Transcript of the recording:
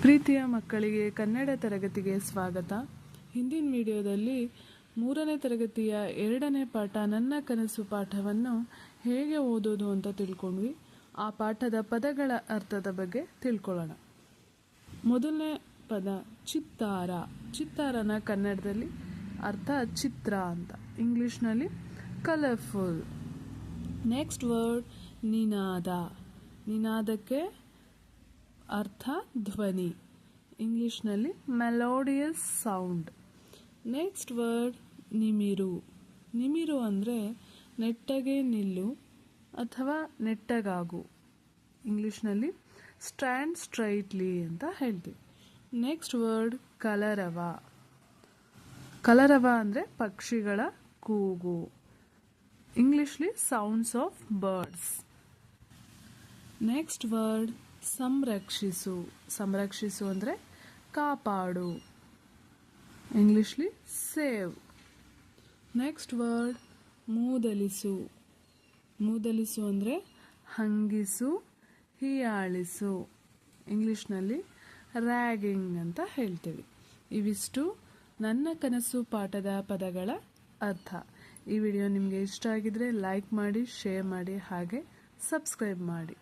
ಪ್ರೀತಿಯ ಮಕ್ಕಳಿಗೆ ಕನ್ನಡ ತರಗತಿಗೆ ಸ್ವಾಗತ. ಹಿಂದಿನ ವಿಡಿಯೋದಲ್ಲಿ ಮೂರನೇ ತರಗತಿಯ ಎರಡನೇ ಪಾಠ ನನ್ನ ಕನಸು ಪಾಠವನ್ನು ಹೇಗೆ ಓದೋದು ಅಂತ ತಿಳ್ಕೊಂಡ್ವಿ. ಆ ಪಾಠದ ಪದಗಳ ಅರ್ಥದ ಬಗ್ಗೆ ತಿಳ್ಕೊಳ್ಳೋಣ. ಮೊದಲನೇ ಪದ ಚಿತ್ತಾರ. ಚಿತ್ತಾರನ ಕನ್ನಡದಲ್ಲಿ ಅರ್ಥ ಚಿತ್ರ ಅಂತ. ಇಂಗ್ಲೀಷ್ನಲ್ಲಿ ಕಲರ್ಫುಲ್ ನೆಕ್ಸ್ಟ್ ವರ್ಡ್ ನಿನಾದ. ನಿನಾದಕ್ಕೆ ಅರ್ಥ? ಧ್ವನಿ. ಇಂಗ್ಲೀಷ್ನಲ್ಲಿ ಮೆಲೋಡಿಯಸ್ ಸೌಂಡ್. ನೆಕ್ಸ್ಟ್ ವರ್ಡ್, ನಿಮಿರು. ನಿಮಿರು ಅಂದರೆ ನೆಟ್ಟಗೆ ನಿಲ್ಲು ಅಥವಾ ನೆಟ್ಟಗಾಗು. ಇಂಗ್ಲೀಷ್ನಲ್ಲಿ ಸ್ಟ್ಯಾಂಡ್ ಸ್ಟ್ರೈಟ್ಲಿ ಅಂತ ಹೇಳ್ತೀವಿ. ನೆಕ್ಸ್ಟ್ ವರ್ಡ್, ಕಲರವ. ಕಲರವ ಅಂದರೆ ಪಕ್ಷಿಗಳ ಕೂಗು. ಇಂಗ್ಲೀಷ್ಲಿ sounds of birds next word ಸಂರಕ್ಷಿಸು. ಸಂರಕ್ಷಿಸು ಅಂದರೆ ಕಾಪಾಡು. ಇಂಗ್ಲೀಷ್ಲಿ ಸೇವ್. ನೆಕ್ಸ್ಟ್ ವರ್ಡ್, ಮೂದಲಿಸು. ಮೂದಲಿಸು ಅಂದರೆ ಹಂಗಿಸು, ಹೀಯಾಳಿಸು. ಇಂಗ್ಲಿಷ್ನಲ್ಲಿ ರ್ಯಾಗಿಂಗ್ ಅಂತ ಹೇಳ್ತೀವಿ. ಇವಿಷ್ಟು ನನ್ನ ಕನಸು ಪಾಠದ ಪದಗಳ ಅರ್ಥ. ಈ ವಿಡಿಯೋ ನಿಮಗೆ ಇಷ್ಟ ಆಗಿದ್ರೆ ಲೈಕ್ ಮಾಡಿ, ಶೇರ್ ಮಾಡಿ, ಹಾಗೆ ಸಬ್ಸ್ಕ್ರೈಬ್ ಮಾಡಿ.